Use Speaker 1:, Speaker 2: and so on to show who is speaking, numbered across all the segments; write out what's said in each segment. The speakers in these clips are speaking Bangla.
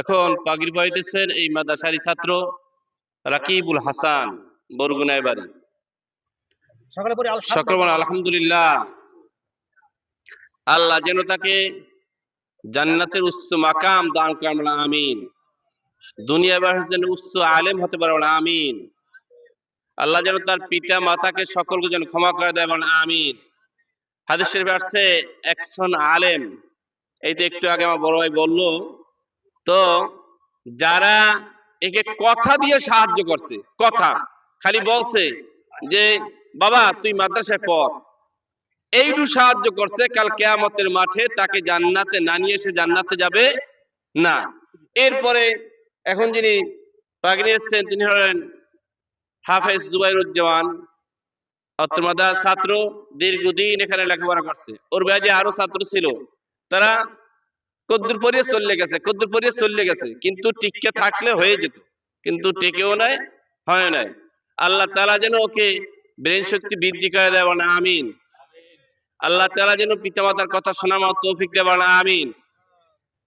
Speaker 1: এখন পাগড়ি পাইতেছেন এই মাদ্রাসারি ছাত্র রাকিবুল হাসান বরগুনায় বাড়ি।
Speaker 2: সকালে পরে
Speaker 1: সকল বলেন আলহামদুলিল্লাহ। আল্লাহ যেন তাকে জান্নাতের উচ্চ মাকাম দান করেন আমিন। দুনিয়া বাসের জন্য উচ্চ আলেম হতে পারে আমিন। আল্লাহ যেন তার পিতা মাতাকে সকলকে যেন ক্ষমা করে দেয় বলেন আমিন। হাদিস শরীফে আসছে একজন আলেম। এই তো একটু আগে আমার বড় ভাই বলল তো যারা একে কথা দিয়ে সাহায্য করছে, কথা, খালি বলছে যে, বাবা, তুই মাদ্রাসায় পড়। এইটু সাহায্য করছে, কাল কেয়ামতের মাঠে তাকে জান্নাতে না নিয়ে এসে জান্নাতে যাবে না। এরপরে এখন যিনি পাগনি এসছেন, তিনি হলেন হাফেজ জুবাইরুজ্জামান ছাত্র, দীর্ঘদিন এখানে লেখাপড়া করছে। ওর ব্যাজে আরও ছাত্র ছিল। তারা কদ্দুর পরিয়ে চলে গেছে, কদ্দুর পরিয়ে চলে গেছে। কিন্তু টিকে থাকলে হয়ে যেত, কিন্তু টেকেও নাই, হয় নাই। আল্লাহ তালা যেন ওকে ব্রেন শক্তি বৃদ্ধি করে দেয় না, আমিন। আল্লাহ তালা যেন পিতামাতার কথা শোনা মতো তৌফিক দেব না, আমিন।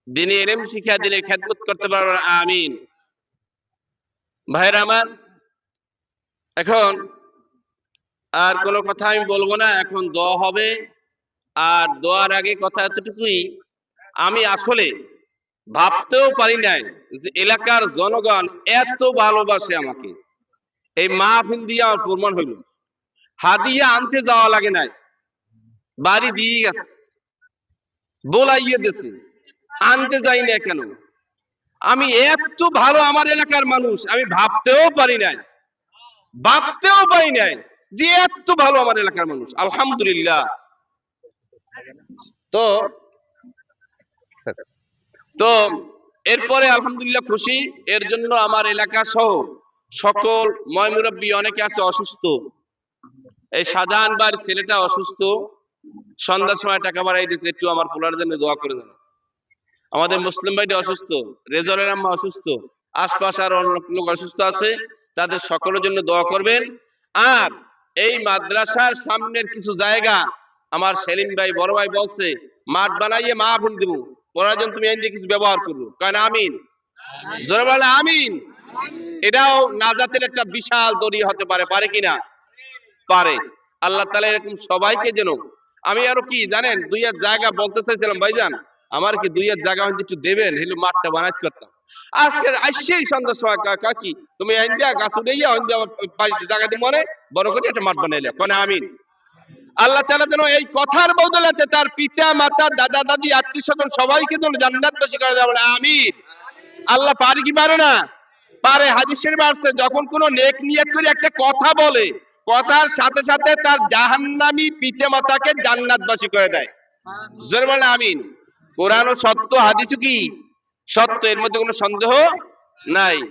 Speaker 1: দিনে এলেম শিক্ষা দিনে খেদমত করতে পারব না, আমিন। ভাইরা আমার, এখন আর কোনো কথা আমি বলব না, এখন দোয়া হবে। আর দোয়ার আগে কথা এতটুকুই আমি আসলে ভাবতেও পারি নাই যে এলাকার জনগণ এত ভালোবাসে আমাকে। এই মাহফিল দিয়ে আমার প্রমাণ হইল। হাদিয়া আনতে যাওয়া লাগে নাই। বাড়ি দিয়ে গেছে। বোলাইয়ে দিছে। আনতে যাই না কেন? আমি এত ভালো আমার এলাকার মানুষ, আমি ভাবতেও পারি নাই। ভাবতেও পারি নাই যে এত ভালো আমার এলাকার মানুষ। আলহামদুলিল্লাহ। তো তো এরপরে আলহামদুলিল্লাহ খুশি। এর জন্য আমার এলাকা সহ সকল ময়মুরব্বী অনেকে আছে অসুস্থ। এই শাহজাহান বার ছেলেটা অসুস্থ। সন্ধ্যার সময় টাকা বাড়াই দিয়েছে একটু আমার পোলার জন্য দোয়া করে দেন। আমাদের মুসলিম ভাইটি অসুস্থ, রেজরের আম্মা অসুস্থ, আশপাশ আর অনেক লোক অসুস্থ আছে, তাদের সকলের জন্য দোয়া করবেন। আর এই মাদ্রাসার সামনের কিছু জায়গা, আমার সেলিম ভাই, বড় ভাই বলছে, মাঠ বানাইয়ে মা ভুল দিব। প্রয়োজন তুমি এনে কিছু ব্যবহার করব কারণ আমিন? জোরে বলে আমিন? এটাও নাজাতের একটা বিশাল দড়ি হতে পারে পারে কিনা পারে। আল্লাহ তালা এরকম সবাইকে যেন আমি আরও কি জানেন দুই এক জায়গা বলতে চাইছিলাম ভাইজান আমার কি দুই এক জায়গা হয়তো একটু দেবেন? হেলে মাঠটা বানাইতে পারতাম। আজকের আসছেই সন্ধ্যার সময় কা- কাকি তুমি আইন দিয়া গাছ উঠে গিয়ে আইন্দা পাঁচটি জায়গা দিয়ে মনে বড় করে একটা মাঠ বানাইলে। কোনে আমিন? আল্লাহ তাআলা যেন এই কথার বদলাতে তার পিতা, মাতা, দাদা, দাদি, আত্মীয় স্বজন সবাইকে যেন জান্নাতবাসী করে দেওয়া বলে, আমিন। আল্লাহ পারে কি পারে না? পারে হাদিস শরীফে আসছে, যখন কোন নেক নিয়ত করে একটা কথা বলে, কথার সাথে সাথে তার জাহান্নামি পিতা, মাতাকে জান্নাতবাসী করে দেয়। জোরে আমিন। কোরআন সত্য, হাদিসও কি? সত্য, এর মধ্যে কোনো সন্দেহ নাই।